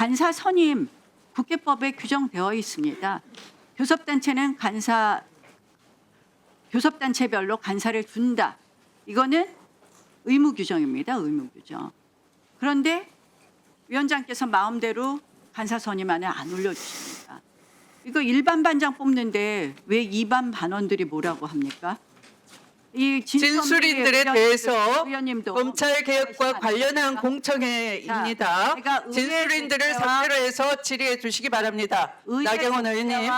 간사 선임 국회법에 규정되어 있습니다. 교섭단체는 간사 교섭단체별로 간사를 둔다. 이거는 의무 규정입니다. 의무 규정. 그런데 위원장께서 마음대로 간사 선임안을 안 올려주십니다. 이거 일반 반장 뽑는데 왜 이반 반원들이 뭐라고 합니까? 이 진술인들에 대해서 검찰 개혁과. 관련한 자, 공청회입니다. 진술인들을 상대로 해서 질의해 주시기 바랍니다. 나경원 의원님,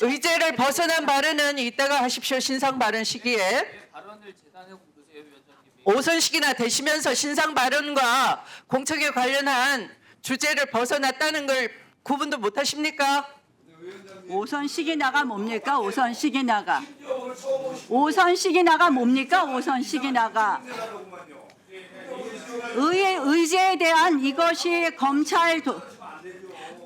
의제를 벗어난 발언은 이따가 하십시오. 신상 발언 시기에. 고르세요 위원장님이. 오선식이나 되시면서 신상 발언과 공청회 관련한 주제를 벗어났다는 걸 구분도 못 하십니까? 오선 시기나가 뭡니까? 오선 시기나가. 오선 시기나가 뭡니까? 오선 시기나가. 의회 의제에 대한 이것이 검찰 도,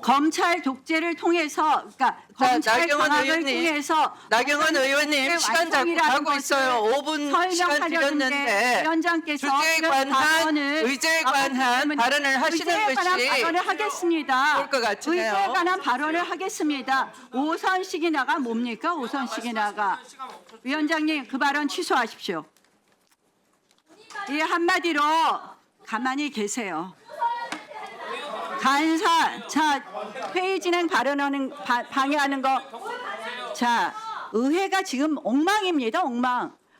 검찰 독재를 통해서 그러니까 자, 검찰 나경원 강압을 의원님, 통해서 나경원 의원님 시간 잡고 가고 있어요. 것을 5분 시간 드렸는데 위원장께서 주제에 그 관한 발언을 의제에 관한 발언을 하시는 의제에 관한 것이 발언을 하겠습니다. 좋을 것 같으네요. 의제에 관한 발언을 하겠습니다. 오선 시기나가 뭡니까? 오선 시기나가. 위원장님 그 발언 취소하십시오. 이 한마디로 가만히 계세요. 간사 자 회의 진행 발언하는 바- 방해하는 거. 자 의회가 지금 엉망입니다. 엉망.